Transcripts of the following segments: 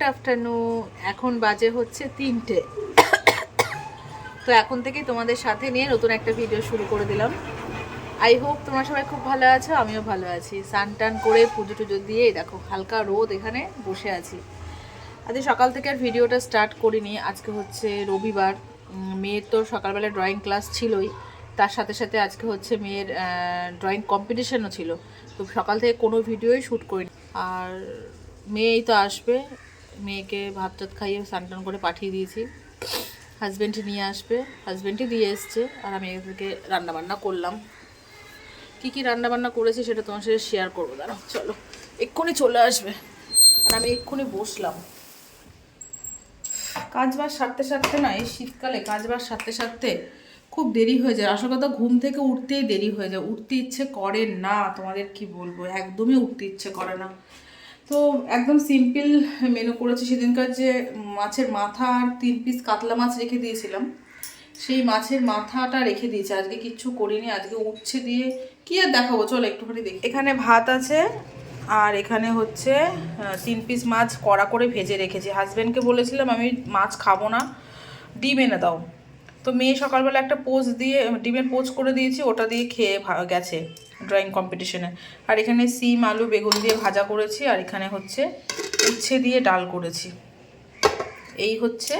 Good afternoon. এখন বাজে হচ্ছে তিনটে। তো এখন থেকেই তোমাদের সাথে নিয়ে নতুন একটা ভিডিও শুরু করে দিলাম। আই হোপ তোমরা সবাই খুব ভালো আছো, আমিও ভালো আছি। স্নান টান করে পুজো টুজো দিয়ে দেখো, হালকা রোদ এখানে বসে আছি। আজকে সকাল থেকে আর ভিডিওটা স্টার্ট করিনি। আজকে হচ্ছে রবিবার। মেয়ের তো সকালবেলা ড্রয়িং ক্লাস ছিলই। তার সাথে সাথে আজকে হচ্ছে মেয়ের ড্রয়িং কম্পিটিশনও ছিল। তো সকাল থেকে কোনো ভিডিওই শ্যুট করিনি। আর মেয়েই তো আসবে। মেয়েকে ভাত টাত খাইয়ে স্নান টান করে পাঠিয়ে দিয়েছি। হাজব্যান্ড নিয়ে আসবে। হাজব্যান্ডই দিয়ে এসছে আর আমি এদেরকে রান্নাবান্না করলাম। কি কী রান্নাবান্না করেছি সেটা তোমার সাথে শেয়ার করব। দাঁড়াও, চলো। এক্ষুনি চলে আসবে। আর আমি এক্ষুনি বসলাম। কাজ বাজ সারতে সারতে না, এই শীতকালে কাজ বাজ সারতে সারতে খুব দেরি হয়ে যায়। আসল কথা, ঘুম থেকে উঠতেই দেরি হয়ে যায়। উঠতে ইচ্ছে করে না, তোমাদের কি বলব? একদমই উঠতে ইচ্ছে করে না। তো একদম সিম্পল মেনু করেছি সেদিনকার যে মাছের মাথা আর তিন পিস কাতলা মাছ রেখে দিয়েছিলাম। সেই মাছের মাথাটা রেখে দিয়েছি। আজকে কিচ্ছু করিনি, আজকে উচ্ছে দিয়ে কি আর দেখাবো? চলো একটুখানি দেখি। এখানে ভাত আছে আর এখানে হচ্ছে তিন পিস মাছ কড়া করে ভেজে রেখেছি। হাজব্যান্ডকে বলেছিলাম, আমি মাছ খাব না, ডিম এনে দাও। তো মেয়ে সকালবেলা একটা পোজ দিয়ে, ডিমের পোজ করে দিয়েছি, ওটা দিয়ে খেয়ে গেছে ড্রয়িং কম্পিটিশনে আর এখানে সিম, আলু, বেগুন দিয়ে ভাজা করেছি, আর এখানে হচ্ছে উচ্ছে দিয়ে ডাল করেছি। এই হচ্ছে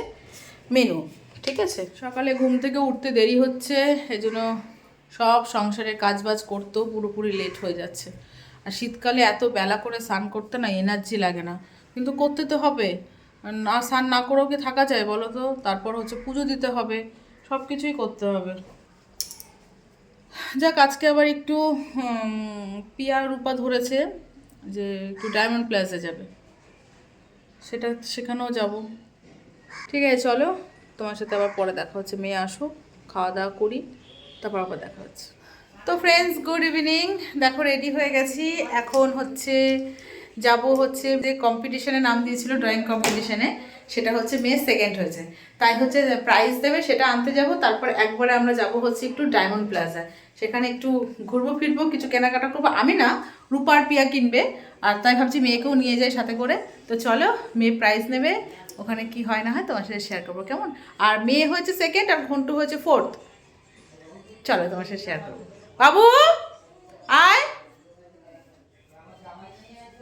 মেনু ঠিক আছে? সকালে ঘুম থেকে উঠতে দেরি হচ্ছে, এজন্য সব সংসারের কাজবাজ করতেও পুরোপুরি লেট হয়ে যাচ্ছে। আর শীতকালে এত বেলা করে স্নান করতে না এনার্জি লাগে না। কিন্তু করতে তো হবে। না, স্নান না করেও কি থাকা যায় বলো তো? তারপর হচ্ছে পুজো দিতে হবে। সব কিছুই করতে হবে। যাক, আজকে আবার একটু পিয়া রূপা ধরেছে যে একটু ডায়মন্ড প্লাসে যাবে। সেটা, সেখানেও যাব। ঠিক আছে, চলো। তোমার সাথে আবার পরে দেখা হচ্ছে। মেয়ে আসো, খাওয়া দাওয়া করি, তারপর আবার দেখা হচ্ছে। তো ফ্রেন্ডস গুড ইভিনিং দেখো রেডি হয়ে গেছি। এখন হচ্ছে, যাব হচ্ছে যে কম্পিটিশনে নাম দিয়েছিল ড্রয়িং কম্পিটিশনে সেটা হচ্ছে মেয়ে সেকেন্ড হয়েছে। তাই হচ্ছে প্রাইজ দেবে, সেটা আনতে যাব, তারপর একবারে আমরা যাব হচ্ছে একটু ডায়মন্ড প্লাজা সেখানে একটু ঘুরবো, ফিরবো, কিছু কেনাকাটা করব। আমি না রূপার পিয়া কিনবে, আর তাই ভাবছি মেয়েকেও নিয়ে যাই সাথে করে। তো চলো, মেয়ে প্রাইজ নেবে, ওখানে কি হয় না হয় তোমার সাথে শেয়ার করব, কেমন? আর মেয়ে হয়েছে সেকেন্ড আর ঘন্টু হয়েছে ফোর্থ চলো, তোমার সাথে শেয়ার করব। বাবু, আয়।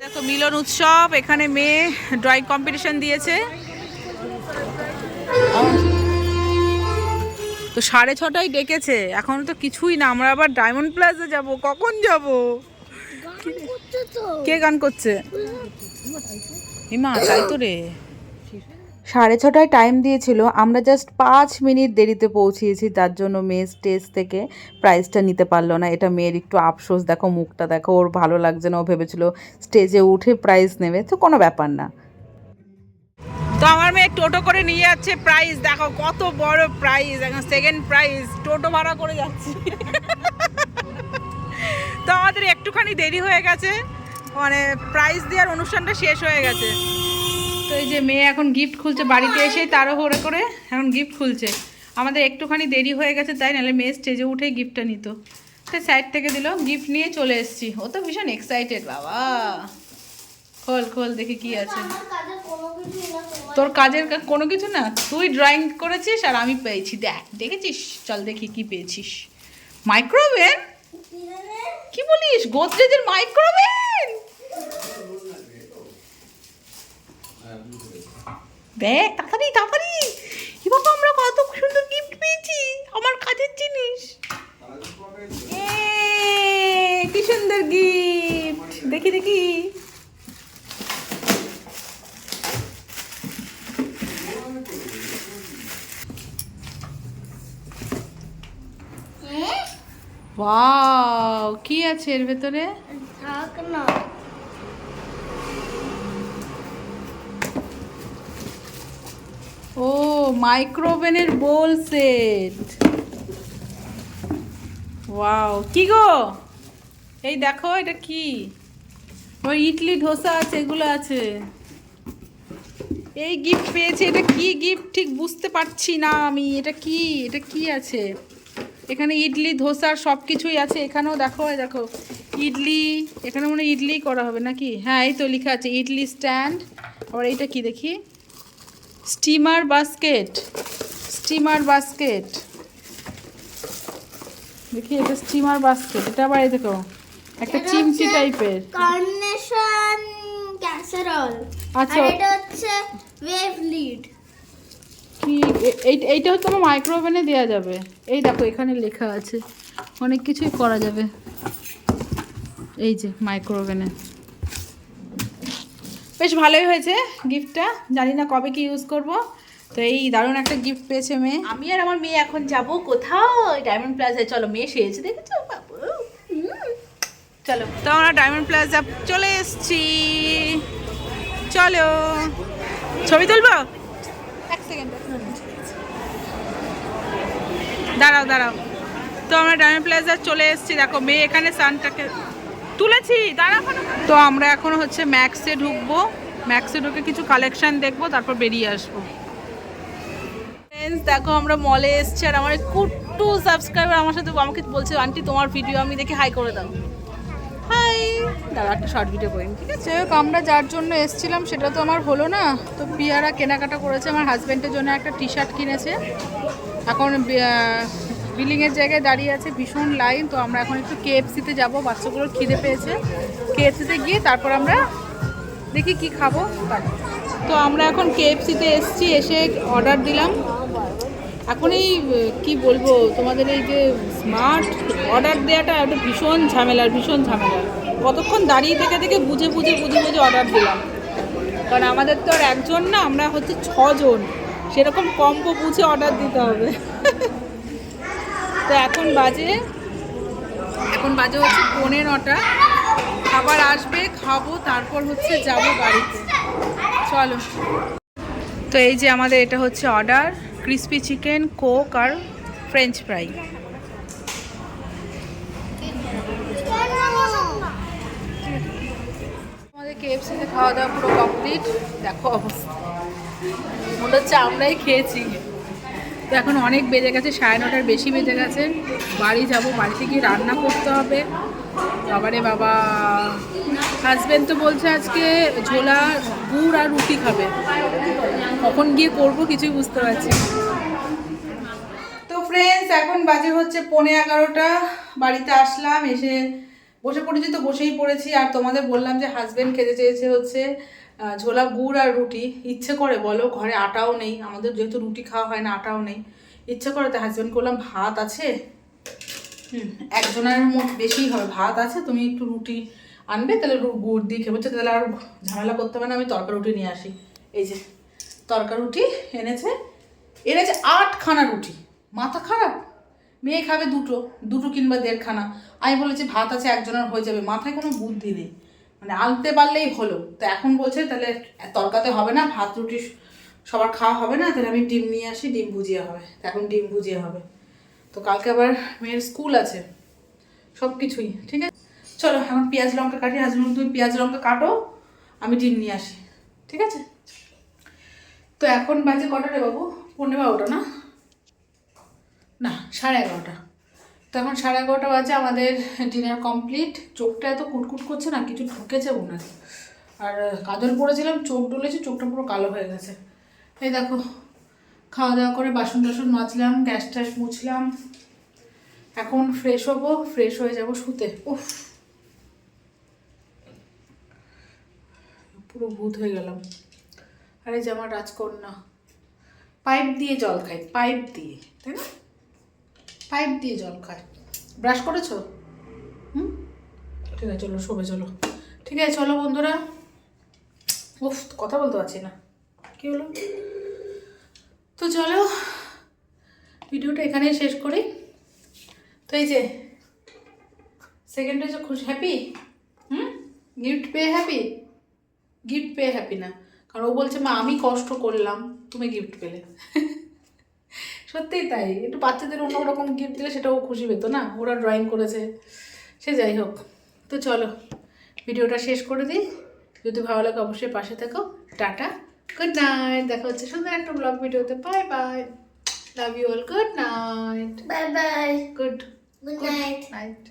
দেখো, মিলন উৎসব, এখানে মেয়ে ড্রয়িং কম্পিটিশন দিয়েছে। তো সাড়ে ছটায় ডেকেছে। এখন তো কিছুই না। আমরা আবার ডায়মন্ড প্লাজা যাব। কখন যাব? কে গান করছে? হিমা তাই তো রে। সাড়ে ছটায় টাইম দিয়েছিল। আমরা জাস্ট পাঁচ মিনিট দেরিতে পৌঁছিয়েছি। তার জন্য মেয়ে স্টেজ থেকে প্রাইজটা নিতে পারল না। এটা মেয়ের একটু আফসোস। দেখো মুখটা দেখো। ওর ভালো লাগছে না। ও ভেবেছিল স্টেজে উঠে প্রাইজ নেবে। তো কোনো ব্যাপার না। তো আমার মেয়ে টোটো করে নিয়ে যাচ্ছে প্রাইজ দেখো কত বড় প্রাইজ এখন সেকেন্ড প্রাইজ টোটো ভাড়া করে যাচ্ছি। তো আমাদের একটুখানি দেরি হয়ে গেছে মানে প্রাইজ দেওয়ার অনুষ্ঠানটা শেষ হয়ে গেছে। তো এই যে মেয়ে এখন গিফট খুলছে বাড়িতে এসে তারও করে করে এখন গিফট খুলছে। আমাদের একটুখানি দেরি হয়ে গেছে, তাই নাহলে মেয়ে স্টেজে উঠেই গিফটটা নিত। তো সাইড থেকে দিল গিফট নিয়ে চলে এসেছি। ও তো ভীষণ এক্সাইটেড বাবা। খোল খোল দেখি কি আছে। তোর কাজের কোনো কিছু না? তুই ড্রয়িং করেছিস আর আমি পেয়েছি। দেখ দেখেছিস? চল দেখি কি পেয়েছিস। মাইক্রোওভেন কি বলিস? গোদরেজের মাইক্রোওভেন দেখ তাড়াতাড়ি তাড়াতাড়ি। কি বাবা আমরা কত সুন্দর গিফট পেয়েছি। আমার কাজের জিনিস। কি সুন্দর গিফট দেখি দেখি। ওয়াও কি আছে এর ভেতরে? থাক না। ও মাইক্রোওভেনের বোল সেট। ওয়াও কি গো? এই দেখো এটা কি? ওই ইডলি ধোসা আছে এগুলো আছে। এই গিফট পেয়েছি এটা কি গিফট ঠিক বুঝতে পারছি না আমি এটা কি? এটা কি আছে? এখানে ইডলি ধোসার সব কিছুই আছে। এখানেও দেখো দেখো ইডলি এখানে মনে ইডলি করা হবে নাকি? হ্যাঁ এই তো লেখা আছে ইডলি স্ট্যান্ড। আবার এইটা কি দেখি? Steamer basket steamer basket. দেখি এটা স্টিমার বাস্কেট এটা আবার এই দেখো একটা চিমচি টাইপের। কার্নেশন ক্যাসারল আচ্ছা। এটা হচ্ছে ওয়েভ লিড কি এইটা হচ্ছে আমার মাইক্রো ওভেনে দেওয়া যাবে। এই দেখো এখানে লেখা আছে। অনেক কিছুই করা যাবে। এই যে মাইক্রো ওভেনে বেশ ভালোই হয়েছে গিফটটা জানি না কবে কি ইউজ করব। তো এই দারুণ একটা গিফট পেয়েছে মেয়ে। আমি আর আমার মেয়ে এখন যাব কোথাও? ডায়মন্ড প্লাজায় চলো মেয়ে সেরেছে দেখেছ? চলো। তো আমরা ডায়মন্ড প্লাজা চলে এসছি। চলো। ছবি তুলবো? এক সেকেন্ড দাঁড়াও দাঁড়াও। তো আমরা ডায়মন্ড প্লাজা চলে এসেছি। দেখো মেয়ে এখানে সানটাকে তুলেছি দাঁড়াও তো আমরা এখন হচ্ছে ম্যাক্সে ঢুকবো। ম্যাক্সে ঢুকে কিছু কালেকশন দেখব তারপর বেরিয়ে আসব। Friends, দেখো আমরা মলে এসছি আর আমার কুট্টু সাবস্ক্রাইবার আমার সাথে আমাকে বলছে আন্টি তোমার ভিডিও আমি দেখে হাই করে দাও। হাই দাঁড়া একটা শর্ট ভিডিও করি ঠিক আছে? আমরা যার জন্য এসছিলাম সেটা তো আমার হলো না। তো পিয়ারা কেনাকাটা করেছে আমার হাজব্যান্ডের জন্য একটা টি শার্ট কিনেছে। এখন বিল্ডিংয়ের জায়গায় দাঁড়িয়ে আছে ভীষণ লাইন, তো আমরা এখন একটু কেএফসিতে যাব, বাচ্চাগুলোর খিদে পেয়েছে। কেএফসিতে গিয়ে তারপর আমরা দেখি কি খাব। তো আমরা এখন কেএফসিতে এসছি, এসে অর্ডার দিলাম। এখন এই কি বলব, তোমাদের এই যে স্মার্ট অর্ডার দেওয়াটা একটা ভীষণ ঝামেলার ভীষণ ঝামেলার কতক্ষণ দাঁড়িয়ে থেকে থেকে বুঝে বুঝে বুঝে বুঝে অর্ডার দিলাম। কারণ আমাদের তো আর একজন না, আমরা হচ্ছে ছজন। সেরকম কম্বো বুঝে অর্ডার দিতে হবে। তো এখন বাজে এখন বাজে হচ্ছে পৌনে নটা। খাবার আসবে, খাব, তারপর হচ্ছে যাব বাড়িতে। চলো। তো এই যে আমাদের এটা হচ্ছে অর্ডার ক্রিসপি চিকেন কোক আর ফ্রেঞ্চ ফ্রাই আমাদের কেএফসিতে খাওয়া দাওয়া পুরো কমপ্লিট দেখো অবস্থা। মনে হচ্ছে আমরাই খেয়েছি। তো এখন অনেক বেজে গেছে, সাড়ে নটার বেশি বেজে গেছে। বাড়ি যাব, বাড়িতে গিয়ে রান্না করতে হবে। বাবারে বাবা। হাজবেন্ড তো বলছে আজকে ঝোলা, গুড় আর রুটি খাবে। কখন গিয়ে করব কিছুই বুঝতে পারছি তো ফ্রেন্ডস এখন বাজে হচ্ছে পৌনে এগারোটা। বাড়িতে আসলাম, এসে বসে পড়েছি তো বসেই পড়েছি। আর তোমাদের বললাম যে হাজবেন্ড খেতে চেয়েছে হচ্ছে। ঝোলা গুড় আর রুটি। ইচ্ছে করে বলো, ঘরে আটাও নেই। আমাদের যেহেতু রুটি খাওয়া হয় না, আটাও নেই। ইচ্ছে করে তো হাজবেন্ড করলাম, ভাত আছে। হুম, একজনের মধ্যে বেশি হবে। ভাত আছে, তুমি একটু রুটি আনবে, তাহলে গুড় দিয়ে খেয়ে বলছে তাহলে আর ঝামেলা করতে হবে না, আমি তরকা রুটি নিয়ে আসি। এই যে তরকা রুটি এনেছে। এনেছে আটখানা রুটি। মাথা খারাপ? মেয়ে খাবে দুটো দুটো কিংবা দেড়খানা। আমি বলেছি, ভাত আছে, একজনের হয়ে যাবে। মাথায় কোনো বুদ্ধি নেই। মানে আনতে পারলেই হলো। তো এখন বলছে, তাহলে তরকাতে হবে না, ভাত, রুটি সবার খাওয়া হবে না, তাহলে আমি ডিম নিয়ে আসি, ডিম ভুজিয়া হবে। তো এখন ডিম ভুজিয়া হবে। তো কালকে আবার মেয়ের স্কুল আছে, সব কিছুই, ঠিক আছে? চলো, এখন পেঁয়াজ লঙ্কা কাটি হাজবেন্ড তুমি পেঁয়াজ লঙ্কা কাটো, আমি ডিম নিয়ে আসি, ঠিক আছে? তো এখন বাজে কটা রে বাবু? পনেরো বারোটা না? না, সাড়ে এগারোটা। তো এখন সাড়ে এগারোটা বাজে, আমাদের ডিনার কমপ্লিট চোখটা এত কুটকুট করছে না, কিছু ঢুকেছে মনে। আর কাজল পরেছিলাম চোখ ডলেছে, চোখটা পুরো কালো হয়ে গেছে। এই দেখো, খাওয়া দাওয়া করে বাসন টাসন মাজলাম, গ্যাস ট্যাস মুছলাম। এখন ফ্রেশ হব ফ্রেশ হয়ে যাব শুতে। উফ। পুরো ভূত হয়ে গেলাম। আরে যে আমার রাজকন্যা। পাইপ দিয়ে জল খাই, পাইপ দিয়ে, তাই না? পাইপ দিয়ে জল খায়। ব্রাশ করেছ? হুম? ঠিক আছে, চলো, শোবে, চলো। ঠিক আছে, চলো বন্ধুরা। উফ, কথা বলতে পারছি না। কি হলো? তো চলো, ভিডিওটা এখানেই শেষ করি। তো এই যে সেকেন্ড হচ্ছে খুশ হ্যাপি হুম? গিফট পেয়ে হ্যাপি গিফট পেয়ে হ্যাপি না। কারণ ও বলছে, মা, আমি কষ্ট করলাম, তুমি গিফট পেলে। সত্যিই তাই। একটু বাচ্চাদের অন্য রকম গিফট দিলে সেটাও খুশি পেতো না? ওরা ড্রয়িং করেছে। সে যাই হোক। তো চলো ভিডিওটা শেষ করে দিই। যদি ভালো লাগে অবশ্যই পাশে থাকো। টাটা। গুড নাইট দেখা হচ্ছে সুন্দর একটা ব্লগ ভিডিওতে। Bye bye love you all good night bye bye good good night night